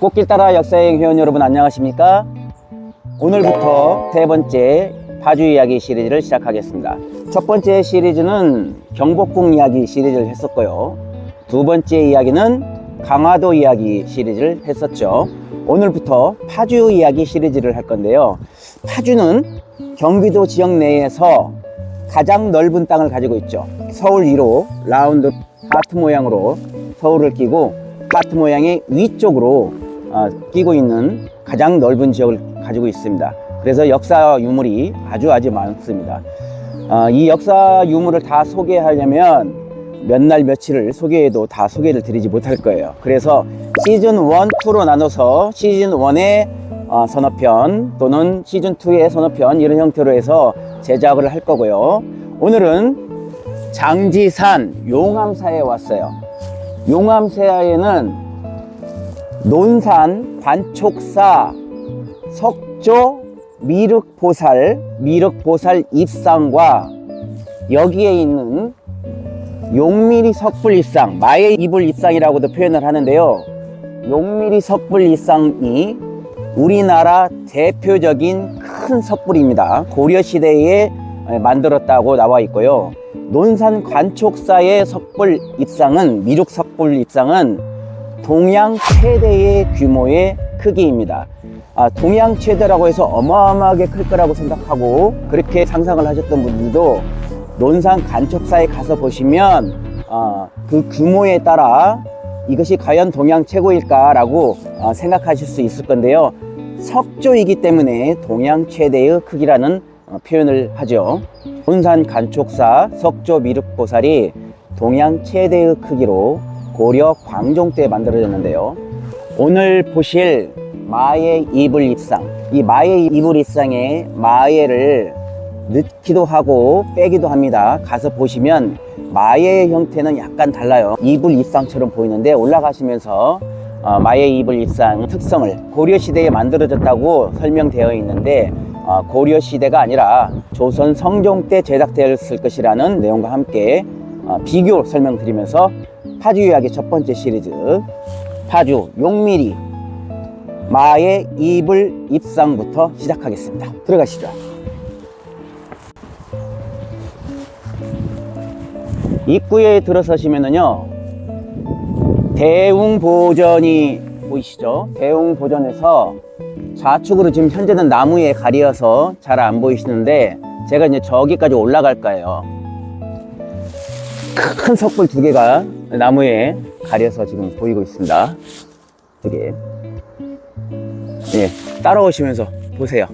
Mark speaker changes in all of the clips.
Speaker 1: 꽃길 따라 역사여행 회원 여러분 안녕하십니까? 오늘부터 세 번째 파주 이야기 시리즈를 시작하겠습니다. 첫 번째 시리즈는 경복궁 이야기 시리즈를 했었고요. 두 번째 이야기는 강화도 이야기 시리즈를 했었죠. 오늘부터 파주 이야기 시리즈를 할 건데요. 파주는 경기도 지역 내에서 가장 넓은 땅을 가지고 있죠. 서울 위로 라운드 하트 모양으로 서울을 끼고 하트 모양의 위쪽으로 어, 끼고 있는 가장 넓은 지역을 가지고 있습니다. 그래서 역사 유물이 아주 아주 많습니다. 어, 이 역사 유물을 다 소개하려면 몇 날 며칠을 소개해도 다 소개를 드리지 못할 거예요. 그래서 시즌 1, 2로 나눠서 시즌 1의 어, 선어편 또는 시즌 2의 선어편 이런 형태로 해서 제작을 할 거고요. 오늘은 장지산 용암사에 왔어요. 용암사에는 논산 관촉사 석조 미륵보살 미륵보살 입상과 여기에 있는 용미리 석불 입상 마의 이불 입상이라고도 표현을 하는데요. 용미리 석불 입상이 우리나라 대표적인 큰 석불입니다. 고려시대에 만들었다고 나와 있고요. 논산 관촉사의 석불 입상은 미륵 석불 입상은 동양 최대의 규모의 크기입니다. 아, 동양 최대라고 해서 어마어마하게 클 거라고 생각하고 그렇게 상상을 하셨던 분들도 논산 간척사에 가서 보시면 아, 그 규모에 따라 이것이 과연 동양 최고일까라고 아, 생각하실 수 있을 건데요. 석조이기 때문에 동양 최대의 크기라는 어, 표현을 하죠. 논산 간촉사 석조 미륵보살이 동양 최대의 크기로 고려 광종 때 만들어졌는데요. 오늘 보실 마의 이불 입상. 이 마의 이불 입상에 마의를 넣기도 하고 빼기도 합니다. 가서 보시면 마의 형태는 약간 달라요. 이불 입상처럼 보이는데 올라가시면서 어, 마의 이불 입상 특성을 고려 시대에 만들어졌다고 설명되어 있는데 어, 고려 시대가 아니라 조선 성종 때 제작되었을 것이라는 내용과 함께 어, 비교 설명드리면서 파주 이야기 첫 번째 시리즈 파주 용미리 마의 이불 입상부터 시작하겠습니다. 들어가시죠. 입구에 들어서시면은요 대웅보전이 보이시죠? 대웅보전에서 좌측으로 지금 현재는 나무에 가려서 잘 안 보이시는데 제가 이제 저기까지 올라갈 거예요. 큰 석불 두 개가 나무에 가려서 지금 보이고 있습니다. 두 개. 예, 따라오시면서 보세요.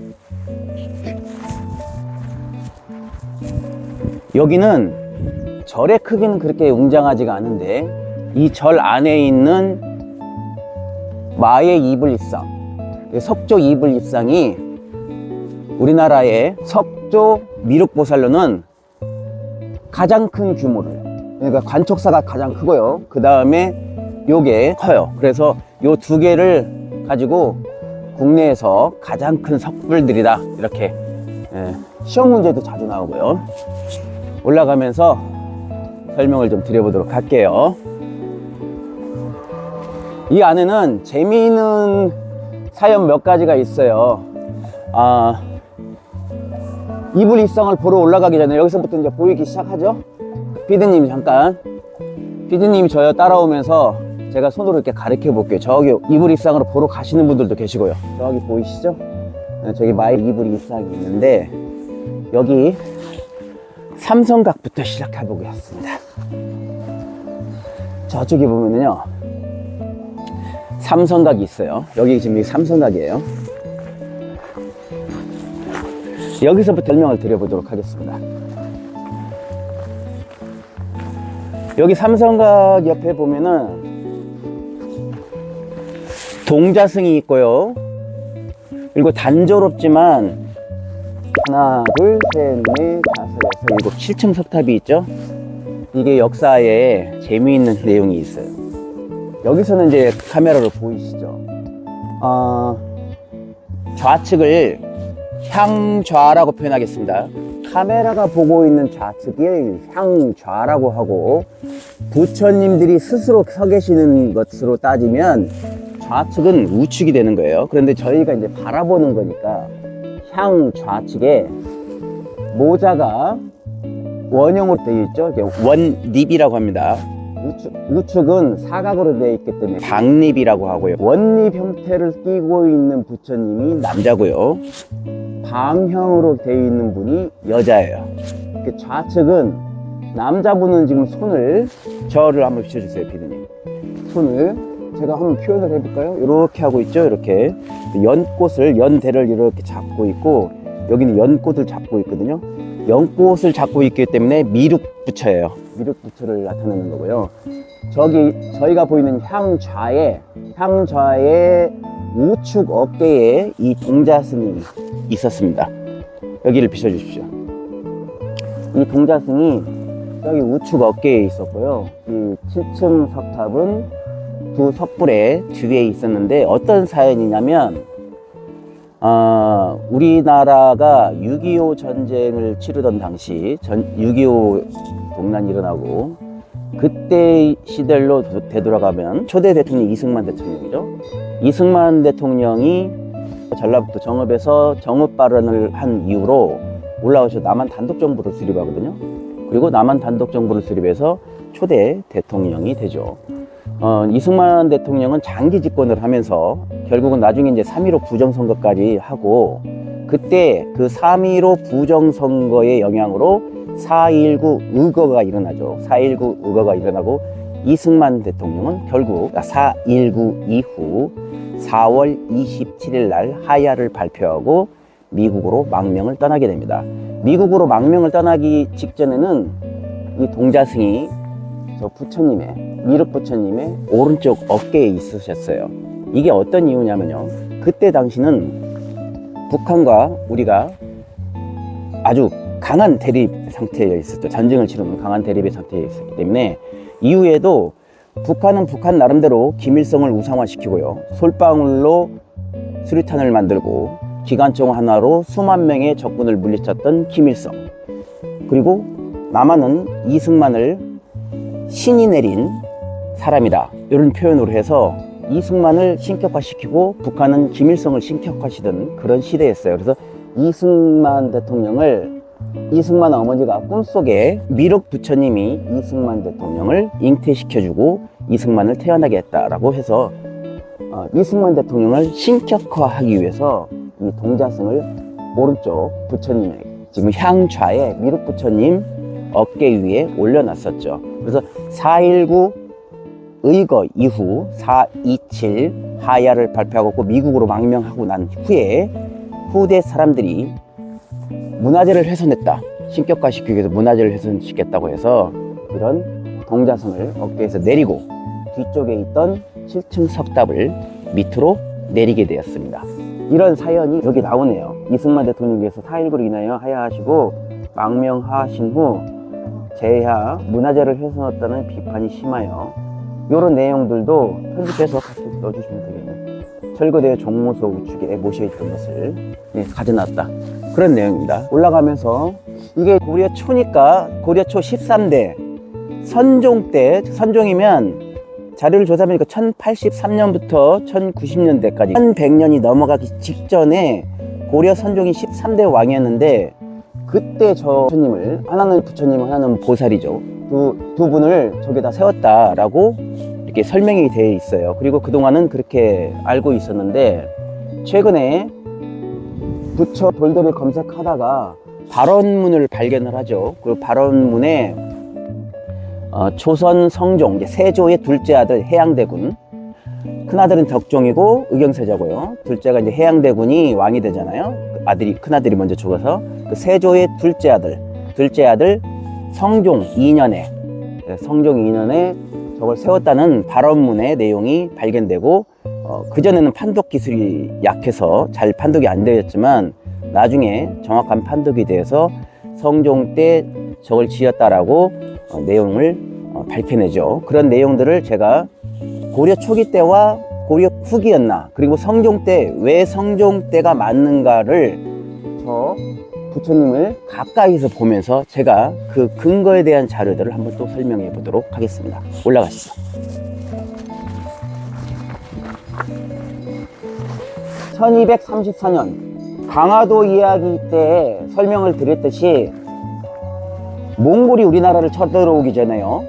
Speaker 1: 여기는 절의 크기는 그렇게 웅장하지가 않은데 이 절 안에 있는 마의 이불 입상, 석조 이불 입상이 우리나라의 석조 미륵보살로는 가장 큰 규모를 그러니까 관촉사가 가장 크고요. 그 다음에 요게 커요. 그래서 요 두 개를 가지고 국내에서 가장 큰 석불들이다. 이렇게 예, 시험 문제도 자주 나오고요. 올라가면서 설명을 좀 드려보도록 할게요. 이 안에는 재미있는 사연 몇 가지가 있어요. 아, 이불 입상을 보러 올라가기 전에 여기서부터 이제 보이기 시작하죠 피디님 잠깐 피디님이 저요 따라오면서 제가 손으로 이렇게 가르쳐 볼게요. 저기 이불 입상으로 보러 가시는 분들도 계시고요. 저기 보이시죠? 네, 저기 마이 이불 입상이 있는데 여기 삼성각부터 시작해 보겠습니다. 저쪽에 보면은요 삼성각이 있어요. 여기 지금 이 삼성각이에요. 여기서부터 설명을 드려보도록 하겠습니다 여기 삼성각 옆에 보면은 동자승이 있고요. 그리고 단조롭지만 하나, 둘, 셋, 넷, 다섯, 여섯, 일곱, 7층 석탑이 있죠. 이게 역사에 재미있는 내용이 있어요. 여기서는 이제 카메라로 보이시죠. 어, 좌측을 향좌라고 표현하겠습니다. 카메라가 보고 있는 좌측이 향좌라고 하고 부처님들이 스스로 서 계시는 것으로 따지면 좌측은 우측이 되는 거예요. 그런데 저희가 이제 바라보는 거니까 향 좌측에 모자가 원형으로 되어 있죠. 원립이라고 합니다. 우측, 우측은 사각으로 되어 있기 때문에 방립이라고 하고요. 원립 형태를 띠고 있는 부처님이 남자고요. 방형으로 되어 있는 분이 여자예요. 그 좌측은 남자분은 지금 손을 저를 한번 비춰주세요, 피디님. 손을 제가 한번 표현을 해볼까요? 이렇게 하고 있죠, 이렇게 연꽃을 연대를 이렇게 잡고 있고 여기는 연꽃을 잡고 있거든요. 연꽃을 잡고 있기 때문에 미륵부처예요. 미륵부처를 나타내는 거고요. 저기 저희가 보이는 향좌에 향좌의 우측 어깨에 이 동자승이 있었습니다. 여기를 비춰주십시오. 이 동자승이 여기 우측 어깨에 있었고요. 이 7층 석탑은 두 섣불에 뒤에 있었는데 어떤 사연이냐면 어, 우리나라가 6.25 전쟁을 치르던 당시 전, 6.25 동란이 일어나고 그때 시절로 도- 되돌아가면 초대 대통령이 이승만 대통령이죠. 이승만 대통령이 전라북도 정읍에서 정읍 발언을 한 이후로 올라오셔 남한 단독 정부를 수립하거든요. 그리고 남한 단독 정부를 수립해서 초대 대통령이 되죠. 어, 이승만 대통령은 장기 집권을 하면서 결국은 나중에 이제 3.15 부정선거까지 하고 그때 그 3.15 부정선거의 영향으로 4.19 의거가 일어나죠. 4.19 의거가 일어나고 이승만 대통령은 결국 4.19 이후 4월 27일 날 하야를 발표하고 미국으로 망명을 떠나게 됩니다. 미국으로 망명을 떠나기 직전에는 이 동자승이 저 부처님의 미륵 부처님의 오른쪽 어깨에 있으셨어요. 이게 어떤 이유냐면요. 그때 당시는 북한과 우리가 아주 강한 대립 상태에 있었죠. 전쟁을 치르는 강한 대립의 상태에 있었기 때문에 이후에도 북한은 북한 나름대로 김일성을 우상화시키고요. 솔방울로 수류탄을 만들고 기관총 하나로 수만 명의 적군을 물리쳤던 김일성. 그리고 남한은 이승만을 신이 내린 사람이다. 이런 표현으로 해서 이승만을 신격화시키고 북한은 김일성을 신격화시던 그런 시대였어요. 그래서 이승만 대통령을 이승만 어머니가 꿈속에 미륵 부처님이 이승만 대통령을 잉태시켜주고 이승만을 태어나게 했다라고 해서 어, 이승만 대통령을 신격화하기 위해서 이 동자승을 오른쪽 부처님에게 지금 향좌에 미륵 부처님 어깨 위에 올려놨었죠. 그래서 4.19 의거 이후 4.27 하야를 발표하고 미국으로 망명하고 난 후에 후대 사람들이 문화재를 훼손했다. 신격화시키기 위해서 문화재를 훼손시켰다고 해서 이런 동자성을 어깨에서 내리고 뒤쪽에 있던 7층 석탑을 밑으로 내리게 되었습니다. 이런 사연이 여기 나오네요. 이승만 대통령께서 4.19로 인하여 하야하시고 망명하신 후 제야 문화재를 훼손했다는 비판이 심하여 이런 내용들도 편집해서 같이 넣어주시면 되겠네 요. 철거대 종무소 우측에 모셔있던 것을 네, 가져놨다. 그런 내용입니다. 올라가면서 이게 고려 초니까 고려 초 13대 선종 때 선종이면 자료를 조사해보니까 1083년부터 1090년대까지 1100년이 넘어가기 직전에 고려 선종이 13대 왕이었는데 그때 저 부처님을 하나는 부처님 하나는 보살이죠 두, 두 분을 저기다 세웠다라고 이렇게 설명이 되어 있어요. 그리고 그동안은 그렇게 알고 있었는데 최근에 부처 돌들을 검색하다가 발언문을 발견을 하죠. 그 발언문에 어, 조선 성종 세조의 둘째 아들 해양대군. 큰아들은 덕종이고 의경세자고요. 둘째가 이제 해양대군이 왕이 되잖아요. 그 아들이 큰아들이 먼저 죽어서 그 세조의 둘째 아들 둘째 아들 성종 2년에 성종 2년에 저걸 세웠다는 발언문의 내용이 발견되고 어, 그전에는 판독 기술이 약해서 잘 판독이 안 되었지만 나중에 정확한 판독이 돼서 성종 때 저걸 지었다라고 어, 내용을 어, 밝혀내죠. 그런 내용들을 제가 고려 초기 때와 고려 후기였나 그리고 성종 때 왜 성종 때가 맞는가를 저 부처님을 가까이서 보면서 제가 그 근거에 대한 자료들을 한번 또 설명해 보도록 하겠습니다. 올라가시죠. 1234년 강화도 이야기 때 설명을 드렸듯이 몽골이 우리나라를 쳐들어오기 전에요.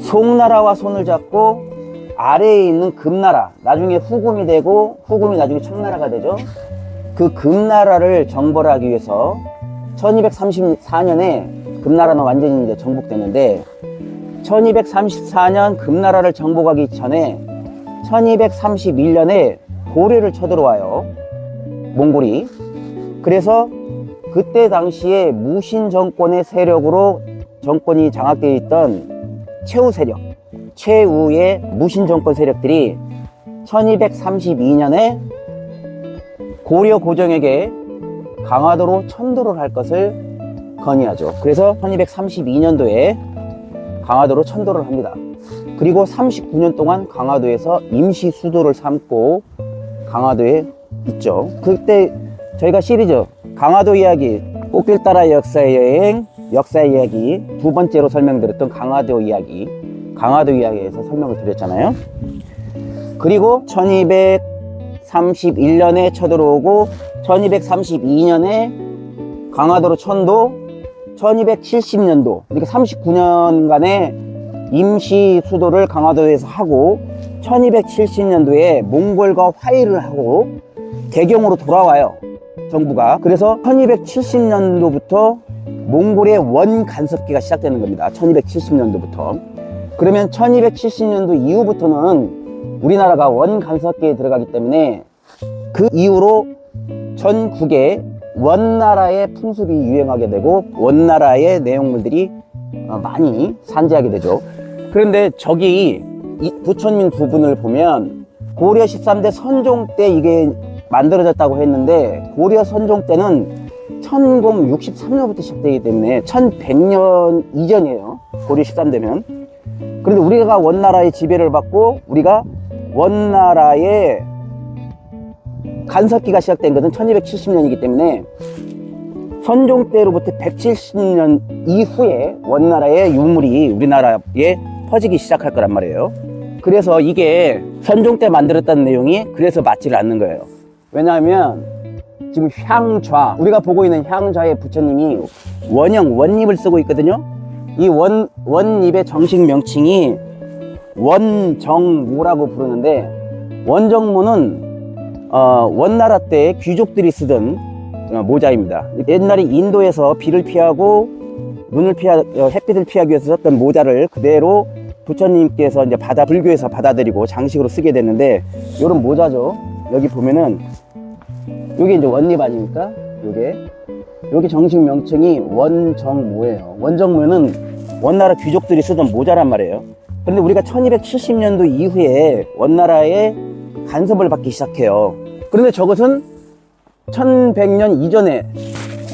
Speaker 1: 송나라와 손을 잡고 아래에 있는 금나라, 나중에 후금이 되고 후금이 나중에 청나라가 되죠. 그 금나라를 정벌하기 위해서 1234년에 금나라는 완전히 이제 정복됐는데 1234년 금나라를 정복하기 전에 1231년에 고려를 쳐들어와요. 몽골이. 그래서 그때 당시에 무신 정권의 세력으로 정권이 장악되어 있던 최우 세력, 최우의 무신 정권 세력들이 1232년에 고려 고정에게 강화도로 천도를 할 것을 건의하죠. 그래서 1232년도에 강화도로 천도를 합니다. 그리고 39년 동안 강화도에서 임시 수도를 삼고 강화도에 있죠. 그때 저희가 시리즈 강화도 이야기, 꽃길 따라 역사 여행, 역사 이야기 두 번째로 설명드렸던 강화도 이야기, 강화도 이야기에서 설명을 드렸잖아요. 그리고 1231년에 쳐들어오고 1232년에 강화도로 천도, 1270년도 그러니까 39년간의 임시 수도를 강화도에서 하고 1270년도에 몽골과 화해를 하고 개경으로 돌아와요 정부가. 그래서 1270년도부터 몽골의 원 간섭기가 시작되는 겁니다 1270년도부터. 그러면 1270년도 이후부터는 우리나라가 원 간섭기에 들어가기 때문에 그 이후로 전국에 원나라의 풍습이 유행하게 되고 원나라의 내용물들이 어, 많이 산재하게 되죠. 그런데 저기 이 부처님 두 분을 보면 고려 13대 선종 때 이게 만들어졌다고 했는데 고려 선종 때는 1063년부터 시작되기 때문에 1100년 이전이에요. 고려 13대면. 그런데 우리가 원나라의 지배를 받고 우리가 원나라의 간섭기가 시작된 것은 1270년이기 때문에 선종 때로부터 170년 이후에 원나라의 유물이 우리나라에 퍼지기 시작할 거란 말이에요. 그래서 이게 선종 때 만들었다는 내용이 그래서 맞지를 않는 거예요. 왜냐하면 지금 향좌 우리가 보고 있는 향좌의 부처님이 원형 원립을 쓰고 있거든요. 이 원 원립의 정식 명칭이 원정모라고 부르는데 원정모는 어, 원나라 때 귀족들이 쓰던 어, 모자입니다. 옛날에 인도에서 비를 피하고 눈을 피하 어, 햇빛을 피하기 위해서 썼던 모자를 그대로 부처님께서 이제 받아 불교에서 받아들이고 장식으로 쓰게 됐는데 이런 모자죠. 여기 보면은 이게 이제 원립 아닙니까? 요게 요게 정식 명칭이 원정모예요. 원정모는 원나라 귀족들이 쓰던 모자란 말이에요. 그런데 우리가 1270년도 이후에 원나라의 간섭을 받기 시작해요. 그런데 저것은 1100년 이전에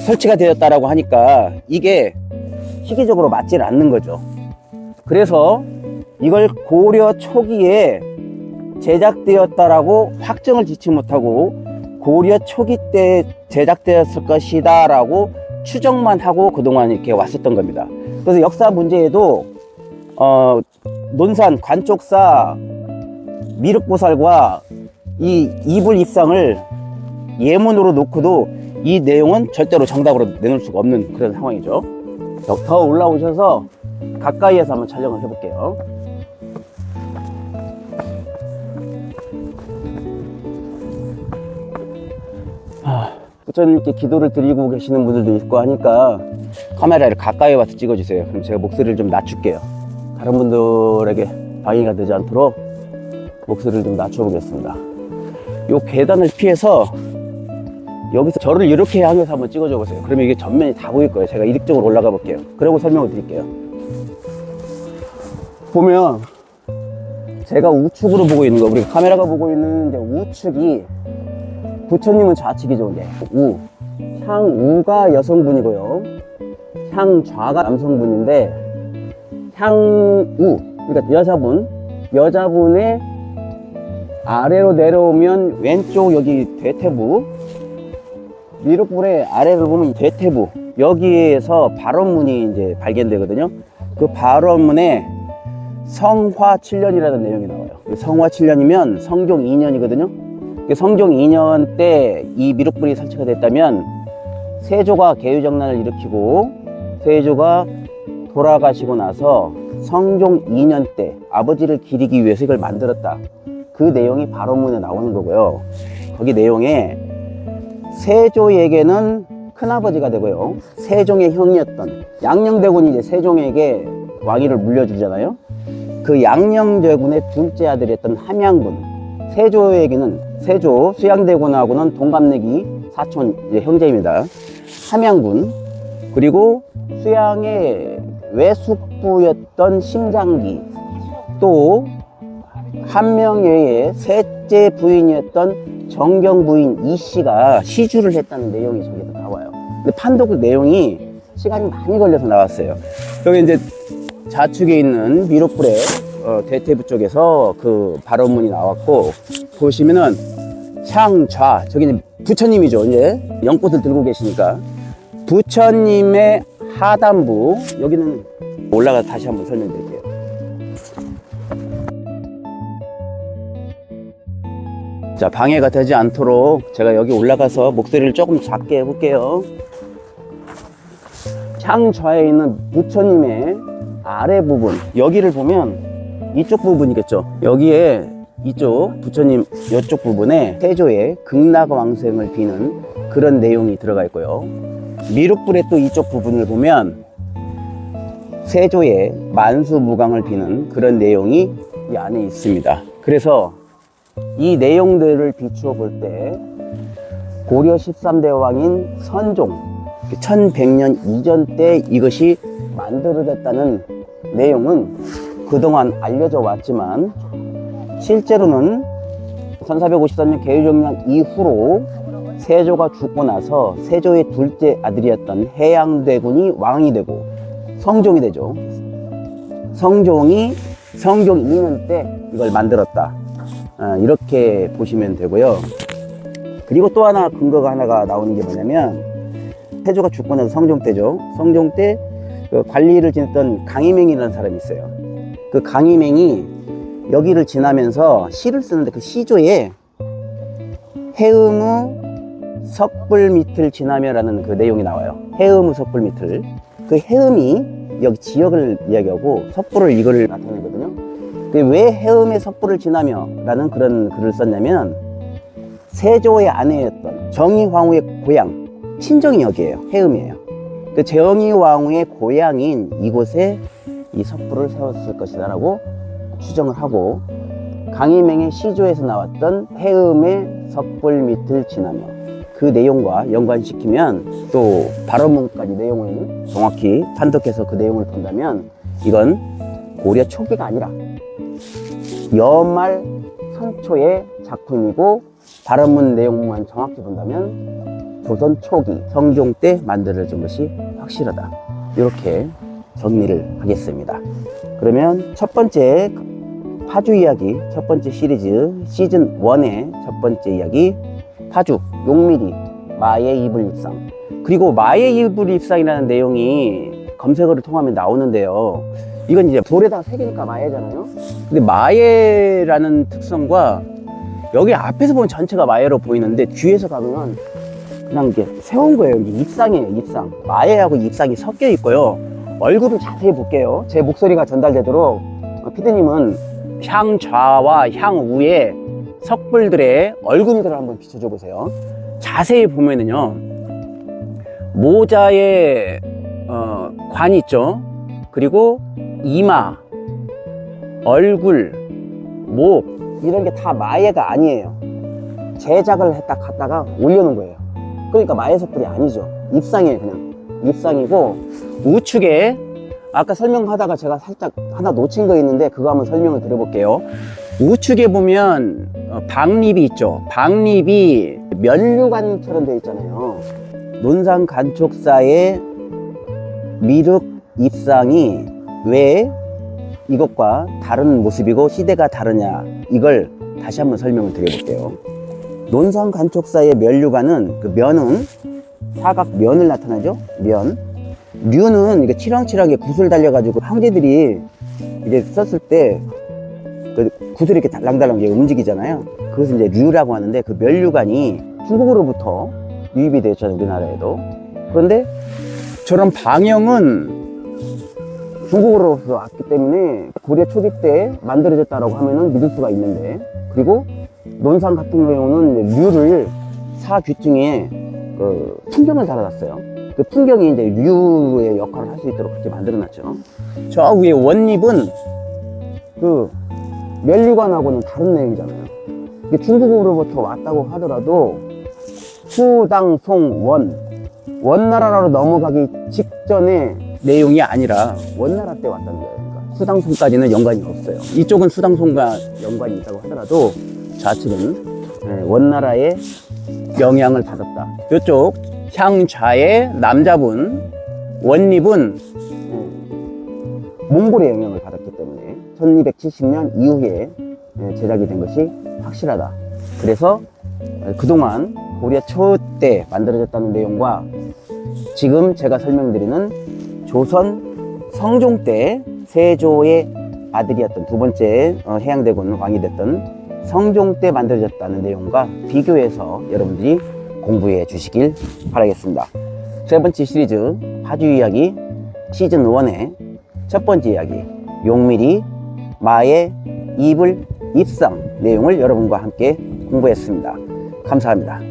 Speaker 1: 설치가 되었다라고 하니까 이게 시기적으로 맞질 않는 거죠. 그래서 이걸 고려 초기에 제작되었다라고 확정을 짓지 못하고 고려 초기 때 제작되었을 것이다라고 추정만 하고 그동안 이렇게 왔었던 겁니다. 그래서 역사 문제에도 어, 논산 관쪽사 미륵보살과 이 이불 입상을 예문으로 놓고도 이 내용은 절대로 정답으로 내놓을 수가 없는 그런 상황이죠. 더 올라오셔서 가까이에서 한번 촬영을 해볼게요. 아, 부처님께 기도를 드리고 계시는 분들도 있고 하니까 카메라를 가까이 와서 찍어주세요. 그럼 제가 목소리를 좀 낮출게요. 다른 분들에게 방해가 되지 않도록 목소리를 좀 낮춰보겠습니다. 요 계단을 피해서 여기서 저를 이렇게 향해서 한번 찍어줘 보세요. 그러면 이게 전면이 다 보일 거예요. 제가 이쪽으로 올라가 볼게요. 그리고 설명을 드릴게요. 보면 제가 우측으로 보고 있는 거, 우리 카메라가 보고 있는 우측이 부처님은 좌측이죠, 이제 우. 향우가 여성분이고요. 향좌가 남성분인데 향우, 그러니까 여자분, 여자분의 아래로 내려오면 왼쪽 여기 대퇴부 미륵불의 아래를 보면 대퇴부 여기에서 발원문이 이제 발견되거든요. 그 발원문에 성화 7년이라는 내용이 나와요. 성화 7년이면 성종 2년이거든요. 성종 2년 때 이 미륵불이 설치가 됐다면 세조가 개유정난을 일으키고 세조가 돌아가시고 나서 성종 2년 때 아버지를 기리기 위해서 이걸 만들었다. 그 내용이 바로문에 나오는 거고요. 거기 내용에 세조에게는 큰아버지가 되고요. 세종의 형이었던 양녕대군이 이제 세종에게 왕위를 물려주잖아요. 그 양녕대군의 둘째 아들이었던 함양군. 세조에게는 세조 수양대군하고는 동갑내기 사촌 형제입니다. 함양군 그리고 수양의 외숙부였던 심장기 또 한명회의 셋째 부인이었던 정경 부인 이 씨가 시주를 했다는 내용이 저기서 나와요. 근데 판독 내용이 시간이 많이 걸려서 나왔어요. 여기 이제 좌측에 있는 미로불의 어, 대퇴부 쪽에서 그 발언문이 나왔고 보시면은 향좌 저기는 부처님이죠. 이제 연꽃을 들고 계시니까 부처님의 하단부 여기는 올라가 서 다시 한번 설명드릴게요. 자 방해가 되지 않도록 제가 여기 올라가서 목소리를 조금 작게 해볼게요. 향좌에 있는 부처님의 아래 부분 여기를 보면 이쪽 부분이겠죠. 여기에 이쪽 부처님 이쪽 부분에 세조의 극락왕생을 비는 그런 내용이 들어가 있고요. 미륵불의 또 이쪽 부분을 보면 세조의 만수무강을 비는 그런 내용이 이 안에 있습니다. 그래서 이 내용들을 비추어 볼 때 고려 13대 왕인 선종 1100년 이전 때 이것이 만들어졌다는 내용은 그동안 알려져 왔지만 실제로는 1453년 개유정난 이후로 세조가 죽고 나서 세조의 둘째 아들이었던 해양대군이 왕이 되고 성종이 되죠. 성종이 성종 2년 때 이걸 만들었다. 아, 이렇게 보시면 되고요. 그리고 또 하나 근거가 하나가 나오는 게 뭐냐면 세조가 죽고 나서 성종 때죠. 성종 때 그 관리를 지냈던 강희맹이라는 사람이 있어요. 그 강희맹이 여기를 지나면서 시를 쓰는데 그 시조에 해음의 석불 밑을 지나며라는 그 내용이 나와요. 해음의 석불 밑을. 그 해음이 여기 지역을 이야기하고 석불을 이거를 나타내거든요. 그왜 해음의 석불을 지나며라는 그런 글을 썼냐면 세조의 아내였던 정의황후의 고향 친정이 여기에요. 해음이에요. 그 재영이 왕후의 고향인 이곳에 이 석불을 세웠을 것이다라고 추정을 하고 강희맹의 시조에서 나왔던 해음의 석불 밑을 지나며 그 내용과 연관시키면 또 발언문까지 내용을 정확히 판독해서 그 내용을 본다면 이건 고려 초기가 아니라 여말 상초의 작품이고 발언문 내용만 정확히 본다면 조선 초기 성종 때 만들어진 것이 확실하다. 이렇게 정리를 하겠습니다. 그러면 첫 번째 파주 이야기, 첫 번째 시리즈 시즌 1의 첫 번째 이야기 파주 용미리 마의 이불 입상 그리고 마의 이불 입상이라는 내용이 검색어를 통하면 나오는데요. 이건 이제 돌에다 새기니까 마예잖아요. 근데 마예라는 특성과 여기 앞에서 보면 전체가 마예로 보이는데 뒤에서 가면 그냥 이게 세운 거예요. 이게 입상이에요, 입상. 마예하고 입상이 섞여 있고요. 얼굴을 자세히 볼게요. 제 목소리가 전달되도록 어, 피디님은 향 좌와 향우의 석불들의 얼굴들을 한번 비춰줘 보세요. 자세히 보면은요, 모자에 어, 관 있죠. 그리고 이마, 얼굴, 목 이런 게 다 마예가 아니에요. 제작을 했다 갖다가 올려놓은 거예요. 그러니까 마예 석불이 아니죠. 입상이에요, 그냥. 입상이고 우측에 아까 설명하다가 제가 살짝 하나 놓친 거 있는데 그거 한번 설명을 드려볼게요. 우측에 보면 어, 박립이 있죠. 박립이 면류관처럼 되어 있잖아요. 논산 간촉사의 미륵 입상이 왜 이것과 다른 모습이고 시대가 다르냐 이걸 다시 한번 설명을 드려볼게요. 논산 간촉사의 면류관은 그 면은 사각 면을 나타나죠. 면. 류는 이게 치렁치렁하게 붓을 달려가지고 황제들이 이제 썼을 때그 구슬이 이렇게 달랑달랑 움직이잖아요. 그것을 이제 류라고 하는데 그 면류관이 중국으로부터 유입이 되었잖아요, 우리나라에도. 그런데 저런 방형은 중국으로부터 왔기 때문에 고려 초기 때 만들어졌다라고 하면은 믿을 수가 있는데 그리고 논산 같은 경우는 류를 사규증에 그 풍경을 달아놨어요. 그 풍경이 이제 류의 역할을 할 수 있도록 그렇게 만들어놨죠. 저 위에 원립은 그 멸류관하고는 다른 내용이잖아요. 이게 중국으로부터 왔다고 하더라도 수당송원 원나라로 넘어가기 직전의 내용이 아니라 원나라 때 왔다는 거예요. 그러니까 수당송까지는 연관이 없어요. 이쪽은 수당송과 연관이 있다고 하더라도 좌측은 예, 원나라의 영향을 받았다. 이쪽 향좌의 남자분 원립은 예, 몽골의 영향을 때문에 1270년 이후에 예, 제작이 된 것이 확실하다. 그래서 어, 그동안 고려 초 때 만들어졌다는 내용과 지금 제가 설명드리는 조선 성종 때 세조의 아들이었던 두 번째 어, 해양대군 왕이 됐던 성종 때 만들어졌다는 내용과 비교해서 여러분들이 공부해 주시길 바라겠습니다. 세 번째 시리즈 파주 이야기 시즌 1의 첫 번째 이야기 용미리 마의 이불 입상 내용을 여러분과 함께 공부했습니다. 감사합니다.